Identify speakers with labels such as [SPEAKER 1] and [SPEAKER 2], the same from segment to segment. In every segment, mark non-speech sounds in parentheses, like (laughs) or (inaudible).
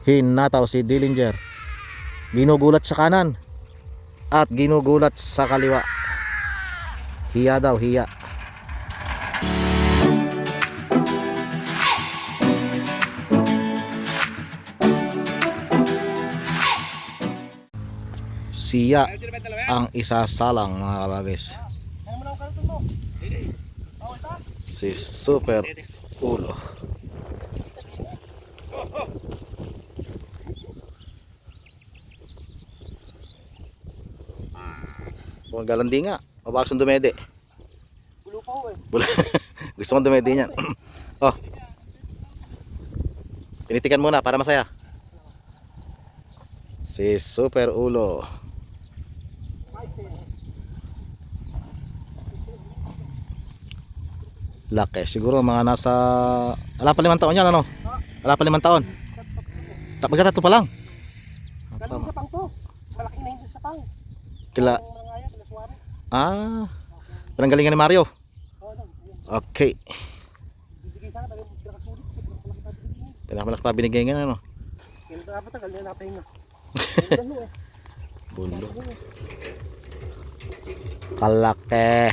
[SPEAKER 1] Hinataw si Dillinger. Ginugulat sa kanan. At ginugulat sa kaliwa. Hiya daw, hiya. Siya ang isasalang mga kabagis. Si Super Ulo. Kung galandi nga, mabaksan dumede.
[SPEAKER 2] Bulo pa ho (laughs) eh.
[SPEAKER 1] Gusto kong dumede niyan. (clears throat) oh. Tinitikan muna para masaya. Si Super Ulo. Laki. Siguro mga nasa... Wala pa limang taon yan, ano? Wala pa limang taon. Tapos tatlo pa lang.
[SPEAKER 2] Galing sa pang to. Malaki na hindi sa pang.
[SPEAKER 1] Kila... Ah. Parang galingan ni Mario. Okay. Pinakamalak pa binigay nga, ano? (laughs) Bulo. Kalaki.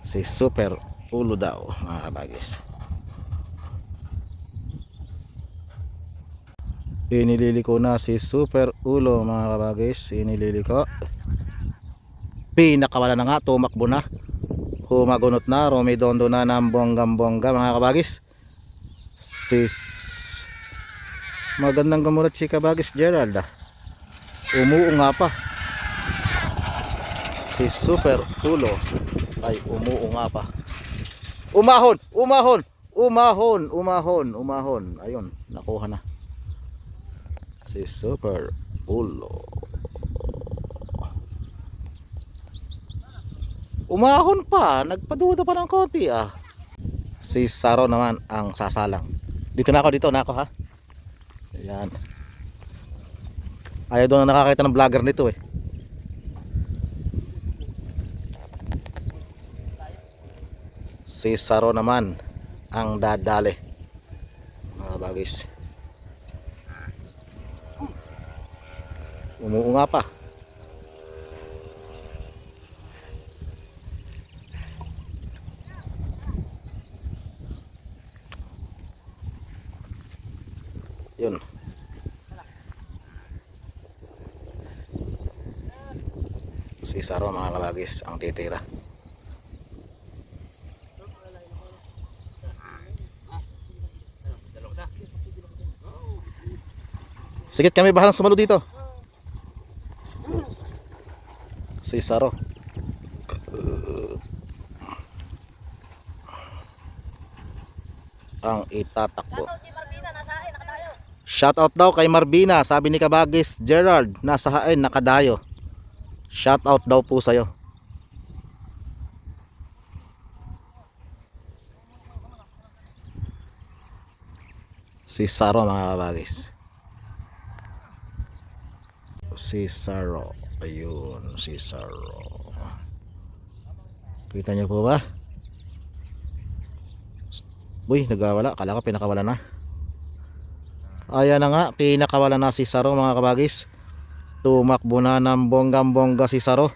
[SPEAKER 1] Si Super Ulo daw, mga kabagis. Inililiko na si Super Ulo, mga kabagis. Inililiko. Pinakawala na nga, tumakbo na. Humagunot na, rumidondo na ng bonggang-bongga, mga kabagis. Sis... Magandang gamulat si kabagis Gerald ah. Umuo nga pa si Super Ulo ay umuo nga pa. Umahon! Umahon! Umahon! Umahon! Umahon! Ayun, nakuha na. Si Super Ulo. Umahon pa, nagpaduda pa ng konti ah. Si Saro naman ang sasalang. Dito na ako, dito na ako ha. Ayan. Ayaw doon na nakakita ng vlogger nito eh. si Saro naman ang dadali mga bagis umuo nga pa. Yun. Si Saro mga kabagis ang titira. Sige kami bahalang sumalo dito. Si Saro. Ang itatakbo. Shout out daw kay Marbina, sabi ni Kabagis Gerard, nasa hain nakadayo. Shout out daw po sa'yo. Si Saro mga kabagis. si Saro. Ayun, si Saro. Kita niyo po ba? Uy, nagwawala. Kala ko pinakawala na. Ayan na nga, pinakawala na si Saro mga kabagis. Tumakbo na ng bonggang bongga si Saro.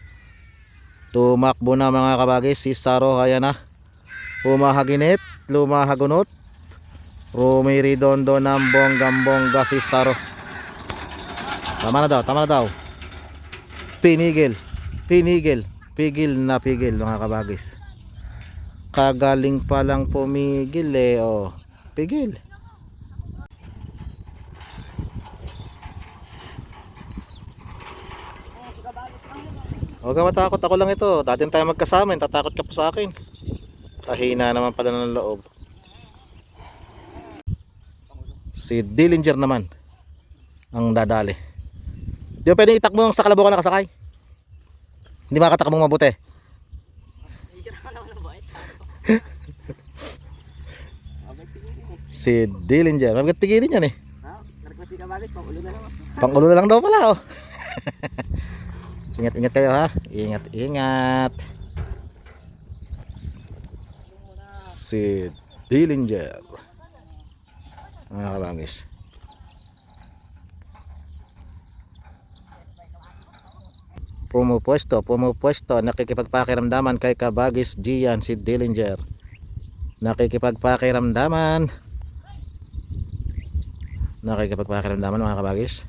[SPEAKER 1] Tumakbo na mga kabagis si Saro. Ayan na. Humahaginit, lumahagunot. Rumiridondo ng bonggang bongga si Saro. Tama na daw, tama na daw. Pinigil. Pinigil. Pigil na pigil mga kabagis. Kagaling pa lang pumigil eh. Oh. Pigil. Huwag ka matakot. Ako lang ito. Dati tayo magkasama. Tatakot ka pa sa akin. Kahina naman pala ng loob. Si Dillinger naman ang dadali. Di ba pwedeng itakbo ng sa kalabaw ka nakasakay? Hindi makatakbong mabuti. (laughs) si Dillinger. Mabigat tigilin yan eh.
[SPEAKER 2] Request ni Kabagis, pang ulo na naman. (laughs)
[SPEAKER 1] Pangulo na lang daw pala oh. (laughs) ingat ingat kayo ha. Ingat ingat. Si Dillinger. mga kabagis pumupwesto pumupwesto nakikipagpakiramdaman kay kabagis Gian si Dillinger. Nakikipagpakiramdaman. Nakikipagpakiramdaman mga kabagis.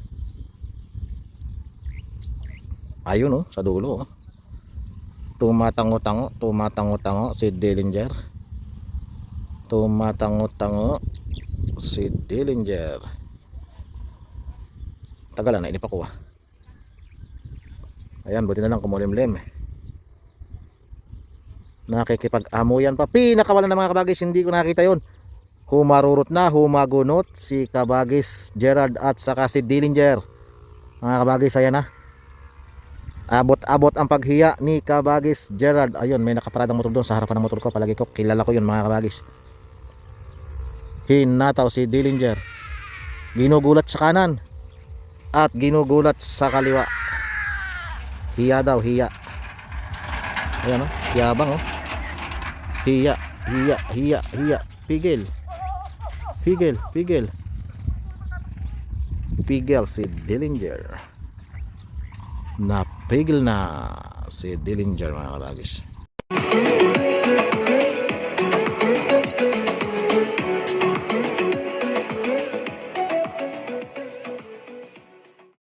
[SPEAKER 1] Ayun oh sa dulo oh. Tumatango-tango tumatango-tango si Dillinger. Tumatango-tango si Dillinger. Tagalan na inip ako ah ayan buti na lang kumulimlim. Nakikipag-amuyan pa. Pinakawalan ng mga kabagis hindi ko nakita yon humarurot na humagunot si kabagis Gerard at saka si Dillinger. Mga kabagis ayan na. Abot-abot ang paghiya ni kabagis Gerard. Ayun may nakaparadang motor doon sa harapan ng motor ko. Palagi ko kilala ko yun mga kabagis. Hinataw si Dillinger. Ginugulat sa kanan at ginugulat sa kaliwa hiya daw hiya. Ayan o yabang o hiya hiya hiya hiya. Pigil. Pigil pigil. Pigil si Dillinger. Napigil na si Dillinger mga kabagis